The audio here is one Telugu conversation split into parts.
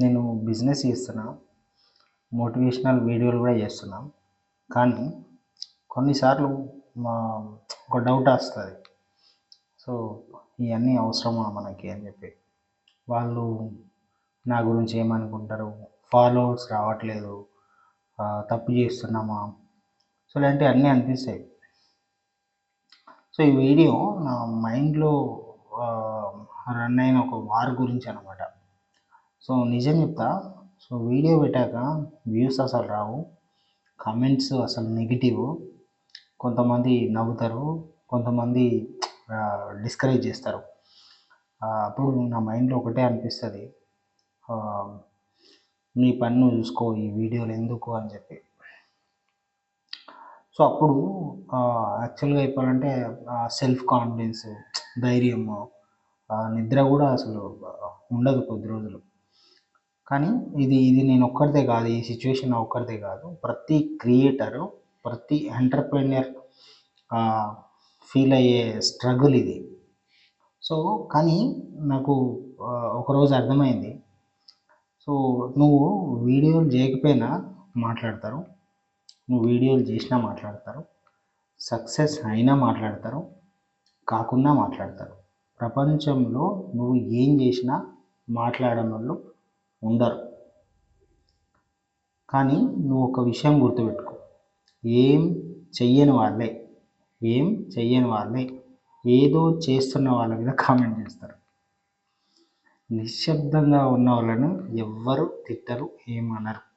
నేను బిజినెస్ చేస్తున్నా. మోటివేషనల్ వీడియోలు కూడా చేస్తున్నా. కానీ కొన్నిసార్లు మా ఒక డౌట్ వస్తుంది. సో ఇవన్నీ అవసరమా మనకి అని చెప్పి. వాళ్ళు నా గురించి ఏమనుకుంటారు? ఫాలోవర్స్ రావట్లేదు. తప్పు చేస్తున్నామా? సో ఇలాంటివి అన్నీ అనిపిస్తాయి. సో ఈ వీడియో నా మైండ్లో రన్ అయిన ఒక వార్ గురించి అనమాట సో నిజం చెప్తా. సో వీడియో పెట్టాక వ్యూస్ అసలు రావు. కమెంట్స్ అసలు నెగిటివ్. కొంతమంది నవ్వుతారు. కొంతమంది డిస్కరేజ్ చేస్తారు. అప్పుడు నా మైండ్లో ఒకటే అనిపిస్తుంది. నీ పని నువ్వు చూసుకో ఈ వీడియోలు ఎందుకు అని చెప్పి. సో అప్పుడు యాక్చువల్గా చెప్పాలంటే సెల్ఫ్ కాన్ఫిడెన్స్ ధైర్యము నిద్ర కూడా అసలు ఉండదు కొద్ది రోజులు. కానీ ఇది ఇది నేను ఒక్కరిదే కాదు ఈ సిచ్యువేషన్ ఒక్కరిదే కాదు. ప్రతి క్రియేటరు ప్రతి ఎంటర్ప్రెన్యూర్ ఫీల్ అయ్యే స్ట్రగుల్ ఇది. సో కానీ నాకు ఒకరోజు అర్థమైంది. సో నువ్వు వీడియోలు చేయకపోయినా మాట్లాడతారు. నువ్వు వీడియోలు చేసినా మాట్లాడతారు. సక్సెస్ అయినా మాట్లాడతారు. కాకుండా మాట్లాడతారు. ప్రపంచంలో నువ్వు ఏం చేసినా మాట్లాడడం వాళ్ళు ఉండరు. కానీ నువ్వు ఒక విషయం గుర్తుపెట్టుకో. ఏం చెయ్యని వాళ్ళే ఏం చెయ్యని వాళ్ళే ఏదో చేస్తున్న వాళ్ళ మీద కామెంట్ చేస్తారు. నిశ్శబ్దంగా ఉన్న వాళ్ళను ఎవ్వరు తిట్టరు ఏమనరు.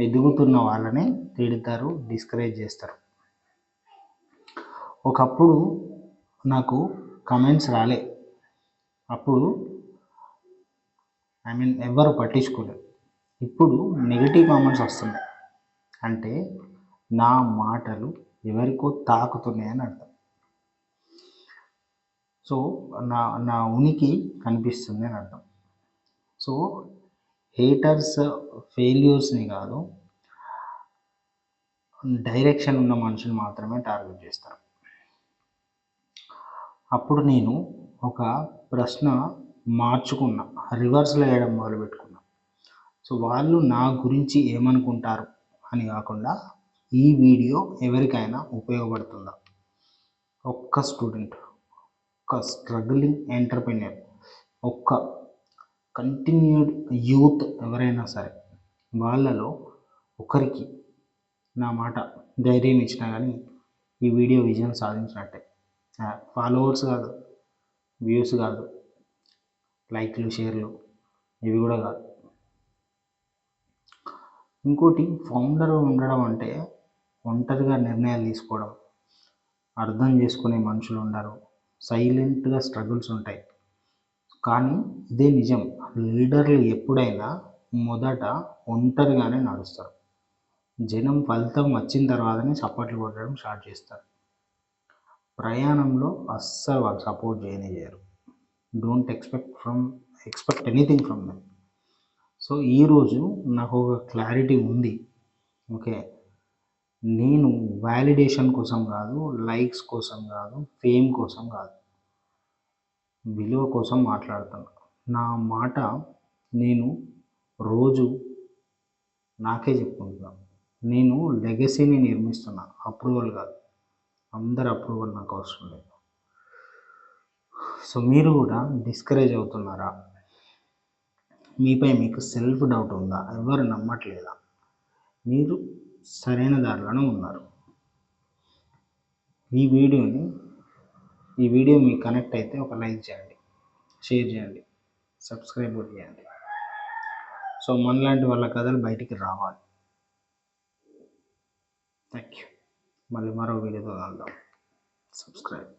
ఎదుగుతున్న వాళ్ళనే తిడతారు డిస్కరేజ్ చేస్తారు. ఒకప్పుడు నాకు కమెంట్స్ రాలే. అప్పుడు ఐ మీన్ ఎవరు పట్టించుకోలేదు. ఇప్పుడు నెగిటివ్ కామెంట్స్ వస్తున్నాయి. అంటే నా మాటలు ఎవరికో తాకుతున్నాయని అర్థం. సో నా నా ఉనికి కనిపిస్తుంది అని అర్థం. సో హేటర్స్ ఫెయిల్యూర్స్ని కాదు డైరెక్షన్ ఉన్న మనుషులు మాత్రమే టార్గెట్ చేస్తారు. అప్పుడు నేను ఒక ప్రశ్న మార్చుకున్నా రివర్స్లో వేయడం మొదలుపెట్టుకున్నా. సో వాళ్ళు నా గురించి ఏమనుకుంటారు అని కాకుండా ఈ వీడియో ఎవరికైనా ఉపయోగపడుతుందా? ఒక్క స్టూడెంట్ ఒక్క స్ట్రగ్లింగ్ ఎంటర్ప్రెన్యూర్ ఒక్క కంటిన్యూడ్ యూత్ ఎవరైనా సరే వాళ్ళలో ఒకరికి నా మాట ధైర్యం ఇచ్చినా కానీ ఈ వీడియో విజయం సాధించినట్టే. ఫాలోవర్స్ కాదు వ్యూస్ కాదు. లైక్లు షేర్లు ఇవి కూడా కాదు. ఇంకోటి ఫౌండర్ ఉండడం అంటే ఒంటరిగా నిర్ణయాలు తీసుకోవడం. అర్థం చేసుకునే మనుషులు ఉండరు. సైలెంట్గా స్ట్రగుల్స్ ఉంటాయి. కానీ ఇదే నిజం. లీడర్లు ఎప్పుడైనా మొదట ఒంటరిగానే నడుస్తారు. జనం ఫలితం వచ్చిన తర్వాతనే సపోర్ట్లు కొట్టడం స్టార్ట్ చేస్తారు. ప్రయాణంలో అస్సలు వాళ్ళు సపోర్ట్ చేయనే చేయరు don't expect from expect anything from them so ఈరోజు నాకు ఒక క్లారిటీ ఉంది. ఓకే నేను వ్యాలిడేషన్ కోసం కాదు లైక్స్ కోసం కాదు ఫేమ్ కోసం కాదు విలువ కోసం మాట్లాడుతున్నా. నా మాట నేను రోజు నాకే చెప్పుకుంటున్నాను నేను లెగసీని నిర్మిస్తున్నా. అప్రూవల్ కాదు. అందరి అప్రూవల్ నాకు అవసరం లేదు. సో మీరు కూడా డిస్కరేజ్ అవుతున్నారా? మీపై మీకు సెల్ఫ్ డౌట్ ఉందా? ఎవరు నమ్మట్లేదా? మీరు సరైన దారిలోనే ఉన్నారు. ఈ వీడియోని ఈ వీడియో మీకు కనెక్ట్ అయితే ఒక లైక్ చేయండి షేర్ చేయండి సబ్స్క్రైబ్ కూడా చేయండి. సో మనలాంటి వాళ్ళ కథలు బయటికి రావాలి. థ్యాంక్ యూ మళ్ళీ మరో వీడియోతో కలుద్దాం. సబ్స్క్రైబ్